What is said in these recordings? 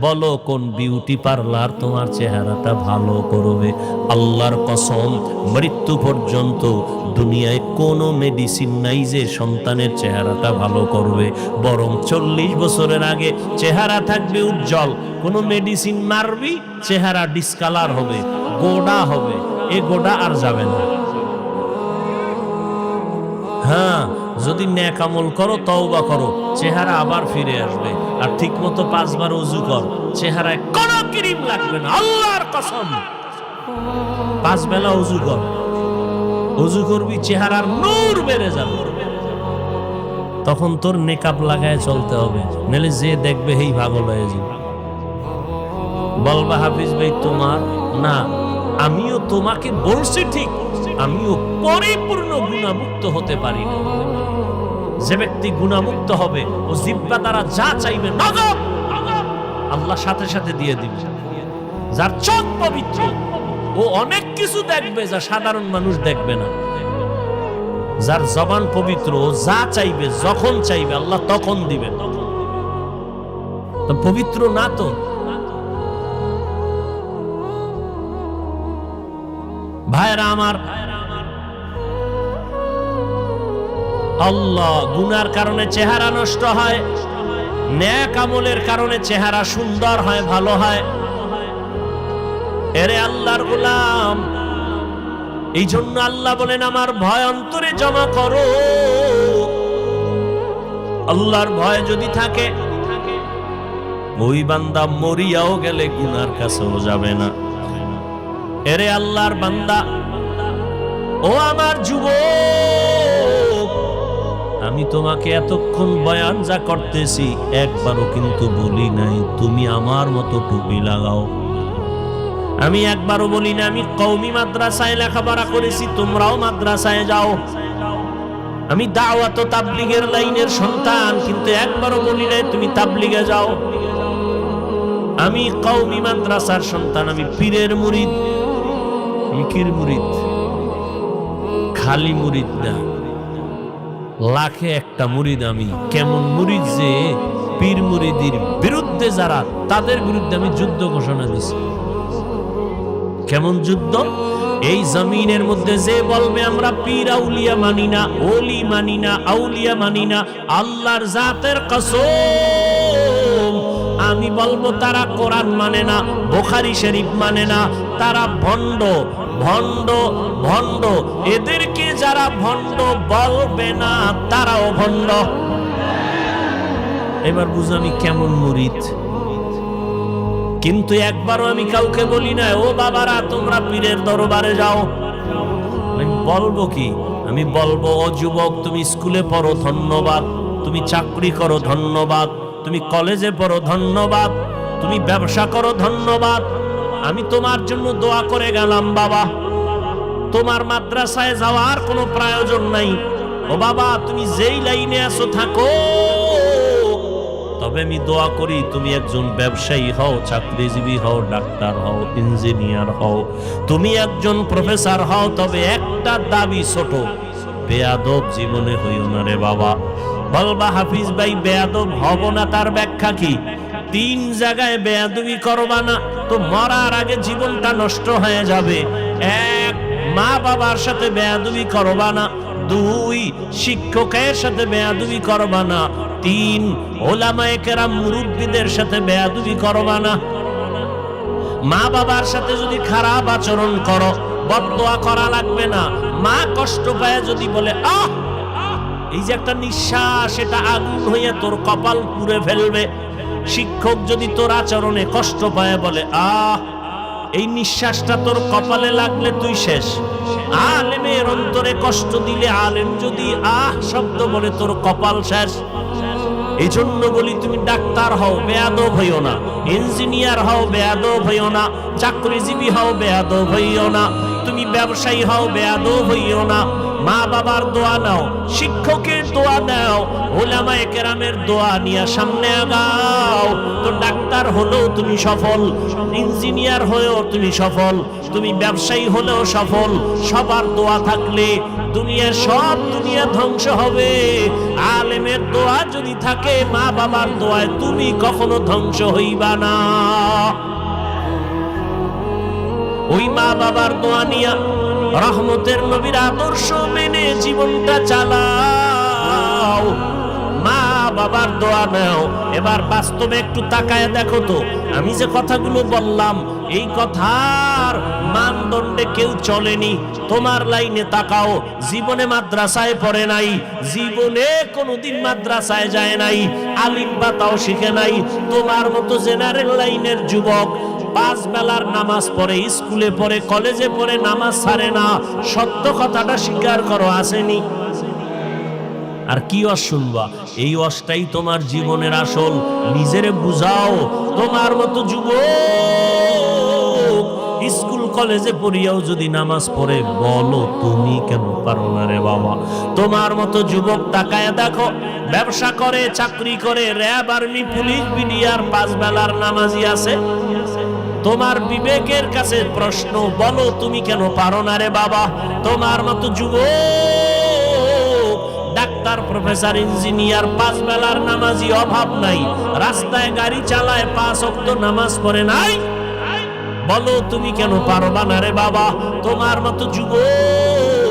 বলো, কোন beauty parlour তোমার চেহারাটা ভালো করবে? আল্লাহর কসম, মৃত্যু পর্যন্ত দুনিয়ায় কোনো মেডিসিন নাই যে সন্তানের চেহারাটা ভালো করবে। বরং চল্লিশ বছরের আগে চেহারা থাকবে উজ্জ্বল। কোনো মেডিসিন মারবি, চেহারা ডিসকালার হবে, গোডা হবে। এ গোডা আর যাবে না। হ্যাঁ যদি ন্যাক আমল করো, তওবা করো, চেহারা আবার ফিরে আসবে। আর ঠিক মতো পাঁচবার অজু কর। চেহারায় কোনো ক্রিম লাগবে না। আল্লাহর কসম। পাঁচ বেলা অজু কর। অজু করবি, চেহারার নূর বেড়ে যাবে। তখন তোর নেকাপ লাগায় চলতে হবে। নাহলে যে দেখবে হেই পাগল হয়ে যাবে। বলবা হাফিজ ভাই, তোমার? না, আমিও তোমাকে বলছি ঠিক। আমিও পরিপূর্ণ গুণামুক্ত হতে পারি না। যে ব্যক্তি গুণামুক্ত হবে ও জিব্বা দ্বারা যা চাইবে, নগদ আল্লাহ সাথে সাথে দিয়ে দিবে। যার চোখ পবিত্র, ও অনেক কিছু দেখবে যা সাধারণ মানুষ দেখবে না। যার জবান পবিত্র, ও যা চাইবে, যখন চাইবে, আল্লাহ তখন দিবে তো পবিত্র না তো? ভাইরা আমার আল্লাহ গুনার কারণে চেহারা নষ্ট হয়, ন্যাক আমলের কারণে চেহারা সুন্দর হয়, ভালো হয়। এরে আল্লাহর গোলাম এই জন্য আল্লাহ বলেন, আমার ভয় অন্তরে জমা করো। আল্লাহর ভয় যদি থাকে, ওই বান্দা মরিয়াও গেলে গুনার কাছেও যাবে না। এরে আল্লাহর বান্দা, ও আমার যুবক আমি তোমাকে এতক্ষণ বয়ান যা করতেছি, একবারও কিন্তু বলি নাই, তুমি আমার মতো টুপি লাগাও। আমি একবারও বলি না আমি কৌমি মাদ্রাসায় লেখাপড়া করেছি, তোমরাও মাদ্রাসায় যাও। আমি দাওয়াত তাবলিগের লাইনের সন্তান, কিন্তু একবারও বলি নাই, তুমি তাবলিগে যাও। আমি কৌমি মাদ্রাসার সন্তান, আমি পীরের মুরিদ। আমি কির মুরিদ? খালি মুরিদ না। লাখে একটা মুরিদ আমি। কেমন মুরিদ যে পীর মুরিদির বিরুদ্ধে যারা, তাদের বিরুদ্ধে আমি যুদ্ধ ঘোষণা দিছি। কেমন যুদ্ধ? এই জমিনের মধ্যে যে বলবে, আমরা পীর আউলিয়া মানি না, ওলি মানি না, আউলিয়া মানি না, আল্লাহর জাতের কসম। আমি বলব, তারা কোরআন মানে না, বোখারি শরীফ মানে না, তারা ভণ্ড ভণ্ড ভণ্ড। এদেরকে যারা ভণ্ড বলবে না, তারাও ভণ্ড। এবার বুঝ আমি কেমন মুরিদ। কিন্তু একবারও আমি কাউকে বলি না, ও বাবারা, তোমরা পীরের দরবারে যাও। আমি বলব কি? আমি বলব, ও যুবক, তুমি স্কুলে পড়ো, ধন্যবাদ। তুমি চাকরি করো, ধন্যবাদ। তুমি কলেজে পড়ো, ধন্যবাদ। তুমি ব্যবসা করো, ধন্যবাদ। আমি তোমার জন্য দোয়া করে গেলাম, বাবা। তোমার মাদ্রাসায় যাওয়ার কোনো প্রয়োজন নাই। ও বাবা, তুমি যেই লাইনে আছো থাকো। তবে আমি দোয়া করি, তুমি একজন ব্যবসায়ী হও, চাকরিজীবী হও, ডাক্তার হও, ইঞ্জিনিয়ার হও। তুমি একজন প্রফেসর হও, তবে একটা দাবি ছোট, বেয়াদব জীবনে হইও না রে বাবা। বলবা, হাফিজ ভাই, বেয়াদব হব না, তার ব্যাখ্যা কি? তিন জায়গায় বেয়াদবি করবা না, তো মরার আগে জীবনটা নষ্ট হয়ে যাবে। এক মা বাবার সাথে বেয়াদবি করবা না, দুই শিক্ষকের সাথে বেয়াদবি করবা না, তিন ওলামায়ে কেরাম মুরব্বীদের সাথে বেয়াদবি করবা না। মা বাবার সাথে যদি খারাপ আচরণ করো, বদদোয়া করা লাগবে না। মা কষ্ট পায় যদি বলে, আহ, এই যে একটা নিঃশ্বাস, এটা আগুন হয়ে তোর কপাল পুড়ে ফেলবে। শিক্ষক যদি তোর আচরণে কষ্ট পায় বলে, আহ এই নিঃশ্বাসটা তোর কপালে লাগলে তুই শেষ। আলেমের অন্তরে কষ্ট দিলে আলেম যদি আহ শব্দ বলে তোর কপাল শেষ। এই জন্য বলি তুমি ডাক্তার হও, বেয়াদব হইও না। ইঞ্জিনিয়ার হও, বেয়াদব হইও না। চাকরিজীবী হও, বেয়াদব হইও না। তুমি ব্যবসায়ী হও, বেয়াদব হইও না। মা বাবার দোয়া নাও, শিক্ষকের দোয়া নাও, ওলামায়ে কেরামের দোয়া নিয়ে সামনে আগাও। তো ডাক্তার হলেও তুমি সফল, ইঞ্জিনিয়ার হয়েও তুমি সফল, তুমি ব্যবসায়ী হলেও সফল, সবার দোয়া থাকলে দুনিয়ার সব দুনিয়া ধ্বংস হবে। আলেমের দোয়া যদি থাকে মা বাবার দোয়ায় তুমি কখনো ধ্বংস হইবা না। ওই মা বাবার দোয়া নিয়া রহমতের নবীর আদর্শ মেনে জীবনটা চালাও। মা বাবার দোয়া নাও। এবার বাস্তবে একটু তাকায় দেখো তো। আমি যে কথাগুলো বললাম, এই কথার মানদণ্ডে কেউ চলেনি। তোমার লাইনে তাকাও। জীবনে মাদ্রাসায় পড়ে নাই। জীবনে কোনোদিন মাদ্রাসায় যায় নাই। আলিম বাতাও শিখে নাই। তোমার মতো জেনারেল লাইনের যুবক পাঁচ বেলার নামাজ পড়ে, স্কুলে পড়ে, কলেজে পড়ে, নামাজ ছাড়ে না। সত্য কথাটা স্বীকার করো, আসেনি। আর কি অস শুনবা? এই অসটাই তোমার জীবনের আসল। নিজেরে বুঝাও। তোমার মতো যুবক স্কুল, কলেজে পড়িয়াও যদি নামাজ পড়ে, বলো তুমি কেন পারো না রে বাবা? তোমার মতো যুবক তাকায় দেখো, ব্যবসা করে, চাকরি করে, র্যাব, আর্মি, পুলিশ, বিডিআর, পাঁচ বেলার নামাজি আছে। তোমার বিবেকের কাছে প্রশ্ন, বলো তুমি কেন পারো না রে বাবা? তোমার মতো যুব ডাক্তার, প্রফেসর, ইঞ্জিনিয়ার, পাঁচ বেলার নামাজি অভাব নাই, রাস্তায় গাড়ি চালায় পাঁচ অক্ত নামাজ পড়ে নাই? বলো তুমি কেন পারবা না রে বাবা? তোমার মতো যুবক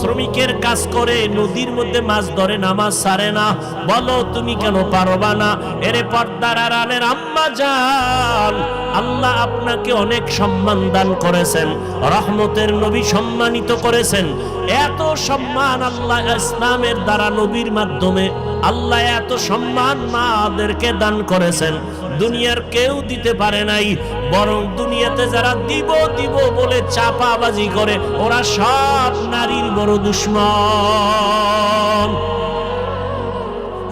শ্রমিকের কাজ করে, নদীর মধ্যে মাছ ধরে, নামাজ সারে না। বলো, তুমি কেন পারবা না? এরে পর্দার আড়ালের আম্মা যান আল্লাহ আপনাকে অনেক সম্মান দান করেছেন, রহমতের নবী সম্মানিত করেছেন। এত সম্মান আল্লাহ ইসলামের দ্বারা নবীর মাধ্যমে, আল্লাহ এত সম্মান মাদেরকে দান করেছেন। দুনিয়ার কেউ দিতে পারে নাই, বরং দুনিয়াতে যারা দিব দিব বলে চাপাবাজি করে, ওরা সব নারীর বড় দুশ্মন।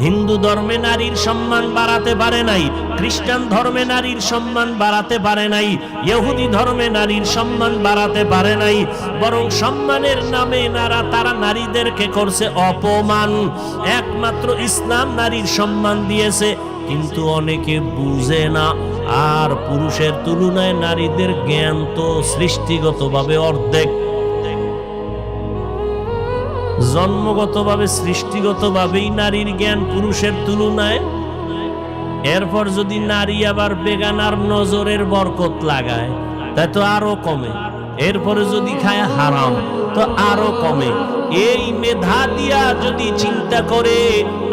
হিন্দু ধর্মে নারীর সম্মান বাড়াতে পারে নাই, খ্রিস্টান ধর্মে নারীর সম্মান বাড়াতে পারে নাই, ইহুদি ধর্মে নারীর সম্মান বাড়াতে পারে নাই, বরং সম্মানের নামে নারা তারা নারীদেরকে করছে অপমান। একমাত্র ইসলাম নারীর সম্মান দিয়েছে কিন্তু অনেকে বুঝে না। আর পুরুষের তুলনায় নারীদের জ্ঞান তো সৃষ্টিগতভাবে অর্ধেক। জন্মগতভাবে সৃষ্টিগতভাবেই নারীর জ্ঞান পুরুষের তুলনায়। এরপর যদি নারী আবার বেগানার নজরের বরকত লাগায় তাই তো আরও কমে। এরপরে যদি খায় হারাম, তো আরও কমে। এই মেধা দিয়া যদি চিন্তা করে,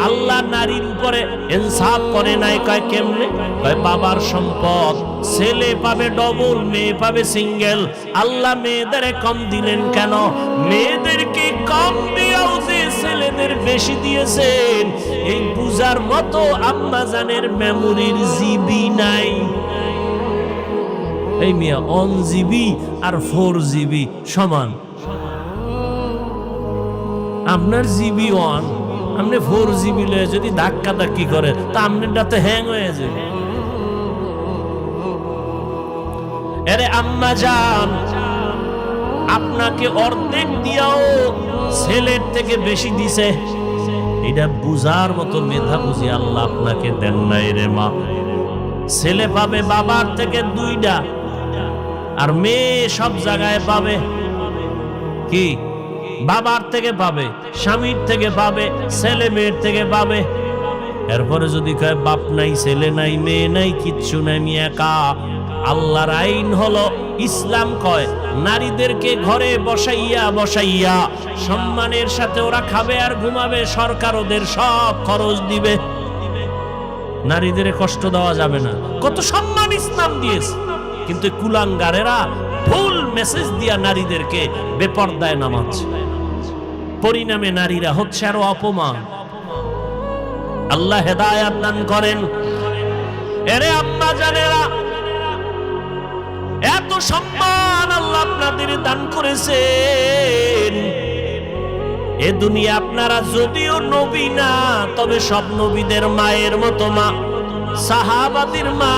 আল্লাহ নারীর উপরে ইনসাফ করে নাই, কয় কেমনে? কয় বাবার সম্পদ, ছেলে পাবে ডবল মেয়ে পাবে সিঙ্গেল আল্লাহ মেয়েদের কম দিলেন কেন? মেয়েদেরকে কম দিয়াও যে ছেলেদের বেশি দিয়েছেন, এই পূজার মতো আম্মা জানের মেমোরির জিবি নাই। এই মিয়া অন জিবি আর ফোর জিবি সমান। আপনার জিবি ওয়ান, আপনি ফোর জিবি লয়ে যদি ধাক্কা ধাক্কি করে তা আপনারটাতে হ্যাং হয়ে যাবে। এরে আম্মা যান আপনাকে অর্ধেক দিয়াও ছেলের থেকে বেশি দিছে। এটা বুঝার মতো মেধা বুঝি আল্লাহ আপনাকে দেন নাই রে মা। ছেলে পাবে বাবার থেকে দুইটা, আর মেয়ে সব জায়গায় পাবে। কি? বাবার থেকে পাবে, স্বামীর থেকে পাবে, ছেলে মেয়ের থেকে পাবে। এরপরে যদি কয়, বাপ নাই, ছেলে নাই, মেয়ে নাই, কিচ্ছু নাই, আমি একা। আল্লাহর আইন হলো ইসলাম কয়, নারীদেরকে ঘরে বসাইয়া বসাইয়া সম্মানের সাথে ওরা খাবে আর ঘুমাবে, সরকার ওদের সব খরচ দিবে। নারীদের কষ্ট দেওয়া যাবে না। কত সম্মান ইসলাম দিয়েছে। কিন্তু কুলাঙ্গারেরা ভুল মেসেজ দিয়া নারীদেরকে বেপর্দায় নামাচ্ছে। পরিণামে নারীরা হচ্ছে আরও অপমান। আল্লাহ হেদায়াত দান করেন। এরে আম্মা জানেরা, এত সম্মান আল্লাহ আপনাদের দান করেছেন। এ দুনিয়া আপনারা যদিও নবী না, তবে সব নবীদের মায়ের মতো মা, সাহাবাদের মা,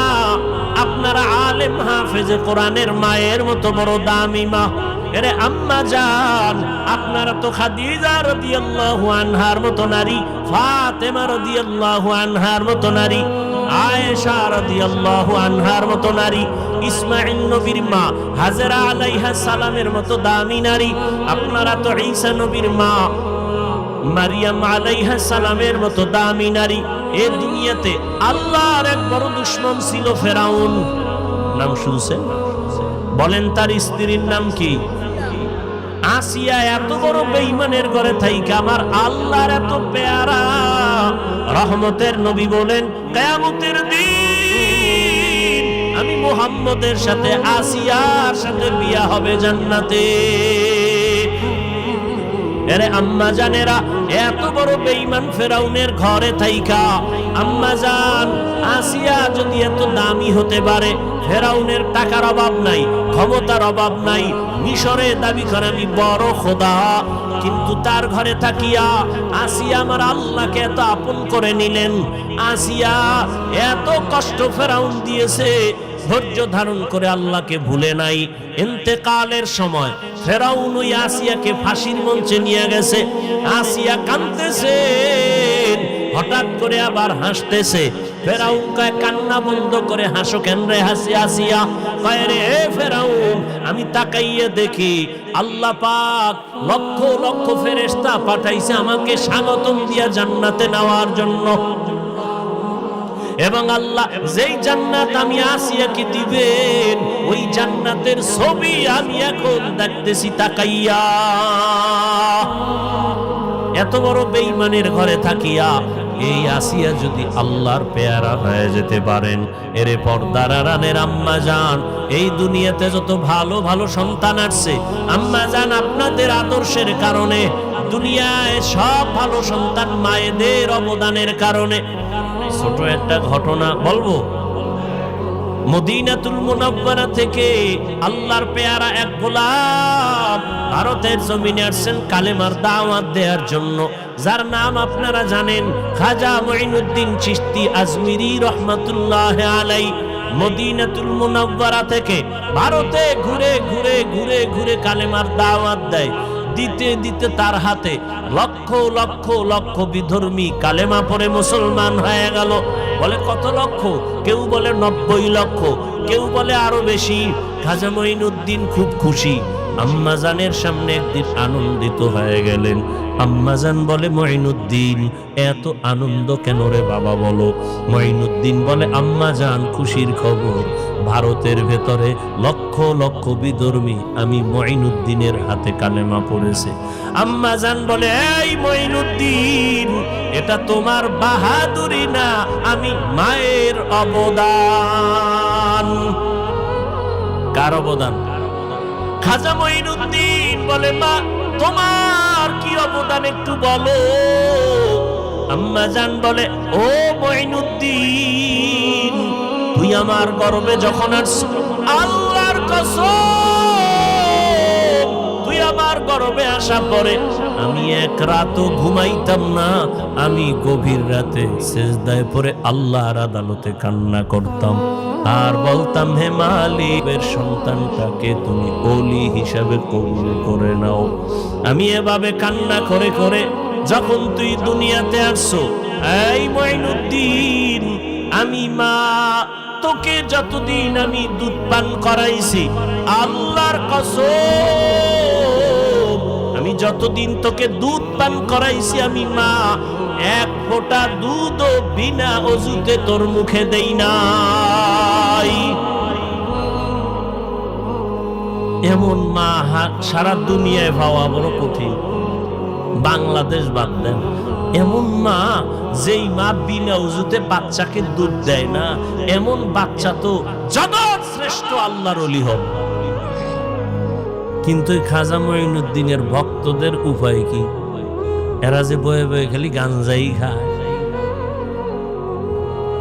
আপনারা আলেম হাফেজে কোরআনের মায়ের মতো বড় দামি মা। এরে আম্মা জান, আপনারা তো খাদিজা রাদিয়াল্লাহু আনহার মতো নারী, ফাতেমা রাদিয়াল্লাহু আনহার মতো নারী, আয়েশা রাদিয়াল্লাহু আনহার মতো নারী ইসমাইল নবীর মা, হাজরা আলাইহা সালামের মতো দামি নারী, আপনারা তো ঈসা নবীর মা, মারিয়াম আলাইহা সালামের মতো দামি নারী, এ দুনিয়াতে আল্লাহর এক বড় দুশ্মন ছিল ফেরাউন। নাম শুনছেন? বলেন তার স্ত্রীর নাম কি? আসিয়া এত বড় বেঈমানের ঘরে থাইকা আমার আল্লাহর এত পেয়ারা। রহমতের নবী বলেন, কেয়ামতের দিন আমি মুহাম্মদের সাথে আসিয়ার সাথে বিয়া হবে জান্নাতে। এরে আম্মা জানেরা, এত বড় বেঈমান ফেরাউনের ঘরে থাইকা আম্মা জান, আসিয়া যদি এত দামি হতে পারে, ফেরাউনের টাকার অভাব নাই, ক্ষমতার অভাব নাই, মিশরে দাবি করে আমি বড় খোদা। কিন্তু তার ঘরে থাকিয়া আসিয়া আমার আল্লাহকে এত আপন করে নিলেন, আসিয়া এত কষ্ট ফেরাউন দিয়েছে, ধৈর্য ধারণ করে আল্লাহকে ভুলে নাই। ইন্তেকালের সময় ফেরাউন ওই আসিয়াকে ফাঁসির মঞ্চে নিয়ে গেছে, আসিয়া কাঁদতেছে। হঠাৎ করে আবার হাসতেছে। ফেরাউন কয়, কান্না বন্ধ করে হাসো কেন রে হাসি আসিয়া? কয়, রে ফেরাউন, আমি তাকাইয়ে দেখি আল্লাহ পাক লক্ষ লক্ষ ফেরেশতা পাঠাইছে আমাকে স্বাগতম দিয়া জান্নাতে নেওয়ার জন্য। এবং আল্লাহ, যেই জান্নাত আমি আসিয়াকে দিবেন, ওই জান্নাতের ছবি আমি এখন দেখতেছি, তাকাইয়া। এত বড় বেঈমানের ঘরে থাকিয়া এই আসিয়া যদি আল্লাহর পেয়ারা হয়ে যেতে পারেন, এরে পর্দার দারারানের আম্মা যান এই দুনিয়াতে যত ভালো ভালো সন্তান আসছে আম্মা যান আপনাদের আদর্শের কারণে, দুনিয়ায় সব ভালো সন্তান মায়েদের অবদানের কারণে। ছোট একটা ঘটনা বলব? মদিনাতুল মুনাব্বারা থেকে আল্লাহর পেয়ারা এক গোলাপ ভারতের জমিনে আসছেন কালেমার দাওয়াত দেওয়ার জন্য, যার নাম আপনারা জানেন খাজা মঈনুদ্দিন চিশতি আজমিরি রহমাতুল্লাহ আলাই মদিনাতুল মুনাব্বারা থেকে ভারতে ঘুরে ঘুরে ঘুরে ঘুরে কালেমার দাওয়াত দেয়। দিতে দিতে তার হাতে লক্ষ লক্ষ লক্ষ লক্ষ বিধর্মী কালেমা পরে মুসলমান হয়ে গেল। বলে, কত লক্ষ? কেউ বলে নব্বই লক্ষ, কেউ বলে আরও বেশি। খাজা মঈনুদ্দিন খুব খুশি। আম্মাজানের সামনে একদিন আনন্দিত হয়ে গেলেন। আম্মাজান বলে, মঈনুদ্দিন, এত আনন্দ কেন রে বাবা বলো? মঈনুদ্দিন বলে, আম্মাজান, খুশির খবর। ভারতের ভেতরে লক্ষ লক্ষ বিধর্মী আমি মঈনুদ্দিনের হাতে কালেমা পড়েছে। আম্মাজান বলে, এই মঈনুদ্দিন, এটা তোমার বাহাদুরি না, আমি মায়ের অবদান। কার অবদান? খাজা মঈনুদ্দিন বলে, মা, তোমার কি অবদান একটু বলো? আম্মা জান বলে, ও মঈনুদ্দিন, তুই আমার গর্বে যখন আসছ, আল্লাহর কসম, তুই আমার গর্বে আসা পরে আমি এক রাতও ঘুমাইতাম না। আমি গভীর রাতে সেজদায় পরে আল্লাহর আদালতে কান্না করতাম। আর বলতাম, হে মালিকের সন্তানটাকে তুমি অলি হিসাবে কবুল করে নাও। আমি এভাবে কান্না করে করে যখন তুই দুনিয়াতে আসছো, এই মঈনুদ্দিন, আমি মা, তোকে যতদিন আমি দুধ পান করাইছি, আল্লাহর কসম, আমি যতদিন তোকে দুধ পান করাইছি, আমি মা এক ফোঁটা দুধও বিনা অজুতে তোর মুখে দেই নাই। এমন মা সারা দুনিয়ায় পাওয়া বড় কঠিন। বাংলাদেশ বাদ দেন। এমন মা যেই মা বিনা উজুতে বাচ্চাকে দুধ দেয় না, এমন বাচ্চা তো জগৎ শ্রেষ্ঠ আল্লাহর অলি হবে কিন্তু খাজা মঈনুদ্দিনের ভক্তদের উপায় কি? এরা যে বয়ে বয়ে খালি গাঞ্জাই খায়।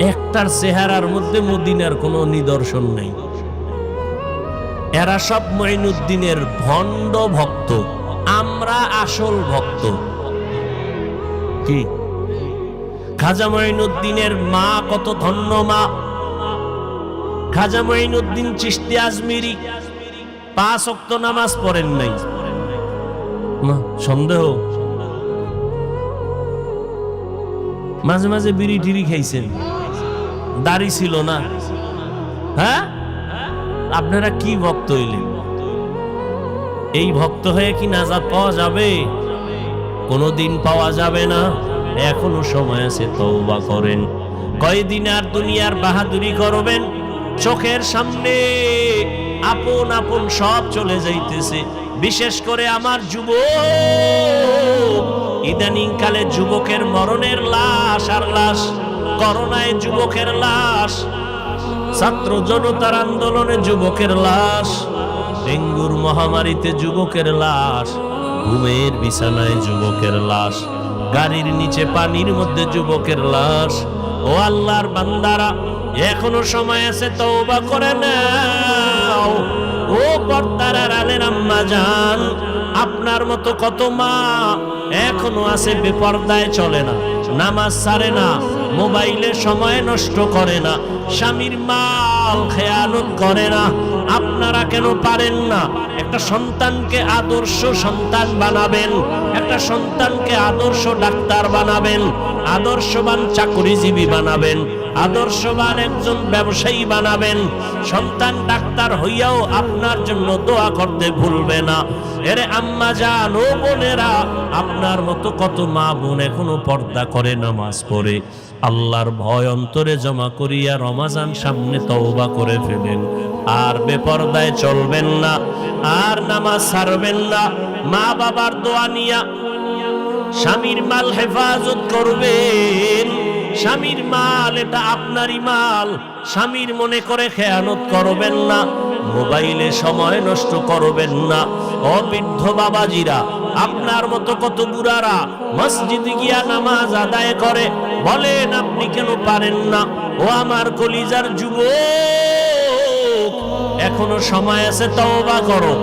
একটার চেহারার মধ্যে মদিনার কোনো নিদর্শন নেই। এরা সব মঈনুদ্দিনের ভণ্ড ভক্ত, আমরা আসল ভক্ত। কি? খাজা মঈনুদ্দিনের মা কত ধন্য মা। খাজা মঈনুদ্দিন চিশতি আজমিরি পাঁচ অক্ত নামাজ পড়েন নাই। সন্দেহ? মাঝে মাঝে বিড়ি টিড়ি খাইছেন। দাড়ি ছিল না। হ্যাঁ? আপনারা কি ভক্ত হইলেন? এই ভক্ত হয়ে কি নাজাদ পাওয়া যাবে? কোনোদিন পাওয়া যাবে না। এখনও সময় আছে, তওবা করেন। কয়দিন আর দুনিয়ার বাহাদুরি করবেন? চোখের সামনে আপন আপন সব চলে যাইতেছে। বিশেষ করে আমার যুব ইদানিং কালে যুবকের মরণের লাশ আর লাশ, করোনায় যুবকের লাশ, ছাত্র জনতার আন্দোলনে যুবকের লাশ, ডেঙ্গুর মহামারীতে যুবকের লাশ, ঘুমের বিছানায় যুবকের লাশ, গাড়ির নিচে পানির মধ্যে যুবকের লাশ। ও আল্লাহর বান্দারা, এখনও সময় আছে তওবা করে নাও। ও পর্দার আলের আম্মা জান, আপনার মতো কত মা এখনও আছে বেপর্দায় চলে না, নামাজ সারে না, মোবাইলে সময় নষ্ট করে না, স্বামীর মাল খেয়ালত করে না, আপনারা কেন পারেন না? একটা সন্তানকে আদর্শ সন্তান বানাবেন, একটা সন্তানকে আদর্শ ডাক্তার বানাবেন, আদর্শবান চাকরিজীবী বানাবেন আদর্শবান একজন ব্যবসায়ী বানাবেন, সন্তান ডাক্তার হইয়াও আপনার জন্য দোয়া করতে ভুলবে না। এরে আম্মা জান, ও বোনেরা, আপনার মতো কত মা বোন এখনও পর্দা করে নামাজ পড়ে। আল্লাহর ভয় অন্তরে জমা করিয়া রমাজান সামনে তওবা করে ফেলেন। আর বেপর্দায় চলবেন না, আর নামাজ ছাড়বেন না। মা বাবার দোয়া নিয়া স্বামীর মাল হেফাজত করবেন। স্বামীর মাল, এটা আপনারই মাল। স্বামীর মনে করে খেয়ানত করবেন না, মোবাইলে সময় নষ্ট করবেন না। অবৃদ্ধ বাবাজিরা, আপনার মতো কত বুড়ারা মসজিদে গিয়া নামাজ আদায় করে, বলেন আপনি কেন পারেন না? ও আমার কলিজার যুবক, এখনও সময় আছে তওবা করো,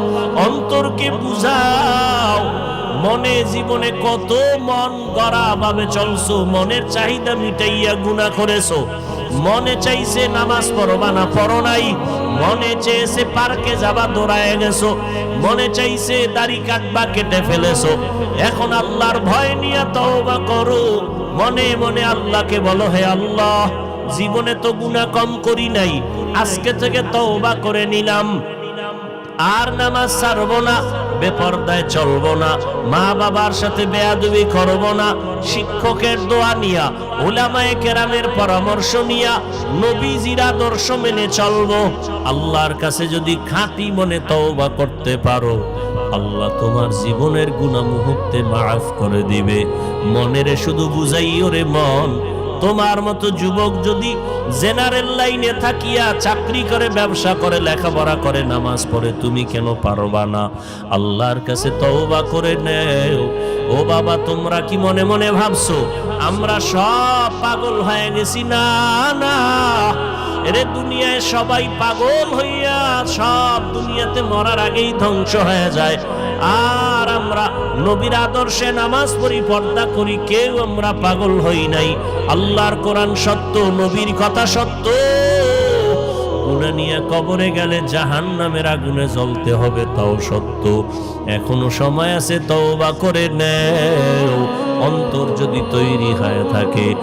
অন্তরকে বুঝাও। মনে জীবনে কত মন গড়া ভাবে চলছো, মনের চাহিদা মিটাইয়া গুণা করেছ। মনে চাইছে নামাজ পড়বা না পড়ো নাই। মনে চেয়েছে পার্কে যাবা দৌড়ায় গেছো। মনে চাইছে দাড়ি কাটবা, কেটে ফেলেছো। এখন আল্লাহর ভয় নিয়ে তওবা করো। মনে মনে আল্লাহকে বলো, হে আল্লাহ, জীবনে তো গুণা কম করি নাই। আজকে থেকে তওবা করে নিলাম। আর নামাজ ছাড়বো না। বেপর্দায় চলবো না, মা বাবার সাথে বেয়াদবি করব না, শিক্ষকের দোয়া নিয়া ওলামায়ে কেরামের পরামর্শ নিয়া, নবীজির আদর্শ মেনে চলবো। আল্লাহর কাছে যদি খাঁটি মনে তওবা করতে পারো, আল্লাহ তোমার জীবনের গুণা মুহূর্তে মাফ করে দিবে। মনেরে শুধু বুঝাইও রে মন তোমার মতো যুবক যদি জেনারেল লাইনে থাকিয়া চাকরি করে, ব্যবসা করে, লেখাপড়া করে, নামাজ পড়ে, তুমি কেন পারবা না? আল্লাহর কাছে তওবা করে নেও। ও বাবা, তোমরা কি মনে মনে ভাবছ, আমরা সব পাগল হয়ে গেছি? না না। এরে দুনিয়ায় সবাই পাগল হইয়া সব দুনিয়াতে মরার আগেই ধ্বংস হয়ে যায়। আর আমরা নবীর আদর্শে নামাজ পড়ি, পর্দা করি, কেউ আমরা পাগল হই নাই। আল্লাহর কোরআন সত্য, নবীর কথা সত্য। নিয়ে কবরে গেলে জাহান নামের আগুনে জ্বলতে হবে, তাও সত্য। এখনও সময় আছে তওবা করে নেও। অন্তর যদি তৈরি হয়ে থাকে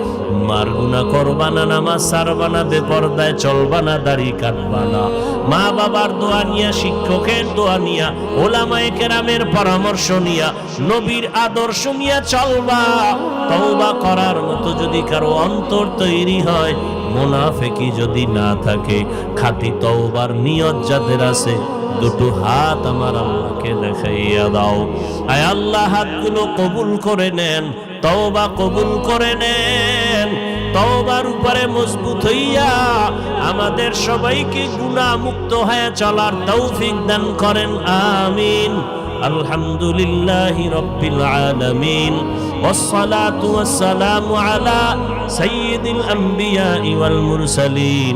মার গুণা করবা না নামাজ সারবা না বেপর্দায় চলবা না দাড়ি কাটবা না মা বাবার দোয়া নিয়া, শিক্ষকের দোয়া নিয়া, ওলামায়ে কেরামের পরামর্শ নিয়া, নবীর আদর্শ নিয়া চলবা। তওবা করার মতো যদি কারও অন্তর তৈরি হয়, মোনাফেকি যদি না থাকে, খাঁটি তওবার নিয়ত যাদের আছে দুটো হাত আমার আল্লাহকে দেখাইয়া দাও আয় আল্লাহ হাতগুলো কবুল করে নেন তওবা কবুল করে নেন তওবার উপরে মজবুত হইয়া আমাদের সবাইকে গুনাহ মুক্ত হয়ে চলার তৌফিক দান করেন আমিন আলহামদুলিল্লাহি রব্বিল আলামিন والصلاة والسلام على سيد الأنبياء والمرسلين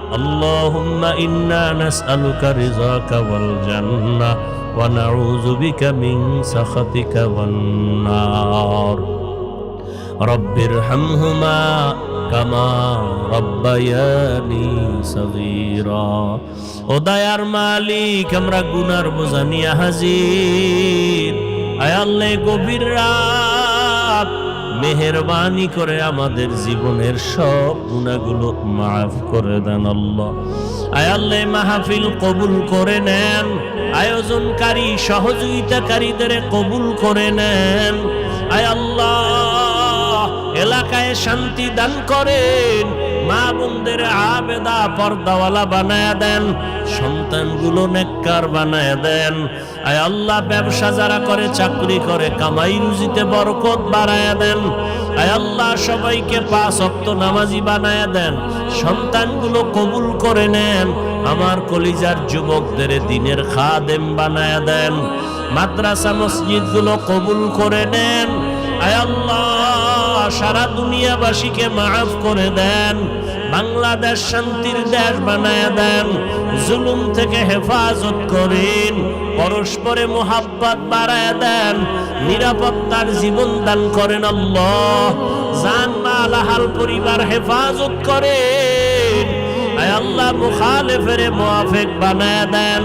اللهم إنا نسألك رضاك والجنة ونعوذ بك من سخطك والنار رب ارحمهما كما ربياني صغيرا ও দয়ার মালিক আমরা গুনার বোঝা নিয়ে হাজির আয়াল্লে গভীর রাত মেহরবানি করে আমাদের জীবনের সব গুণাগুলো মাফ করে দেন আল্লাহ। মাহফিল কবুল করে নেন। আয়োজনকারী, সহযোগিতাকারীদের কবুল করে নেন। আয় আল্লাহ, এলাকায় শান্তি দান করেন। মা বোনদের আবেদা পর্দাওয়ালা বানায় দেন, সন্তানগুলো নেককার বানায় দেন। আয় আল্লাহ, ব্যবসা যারা করে, চাকরি করে, কামাই রুজিতে বরকত বাড়ায় দেন। আয় আল্লাহ, সবাইকে পাঁচ অক্ত নামাজি বানায় দেন। সন্তানগুলো কবুল করে নেন। আমার কলিজার যুবকদের দিনের খাদেম বানায় দেন। মাদ্রাসা মসজিদগুলো কবুল করে নেন। আয় আল্লাহ, সারা দুনিয়াবাসীকে মাফ করে দেন। বাংলাদেশ শান্তির দেশ বানায় দেন, জুলুম থেকে হেফাজত করেন, পরস্পরে মোহাব্বত বাড়ায় দেন, নিরাপত্তার জীবন দান করেন আল্লাহ। জান মাল, আহাল, পরিবার হেফাজত করেন। আল্লাহ মুখালেফের মোহাফেক বানায় দেন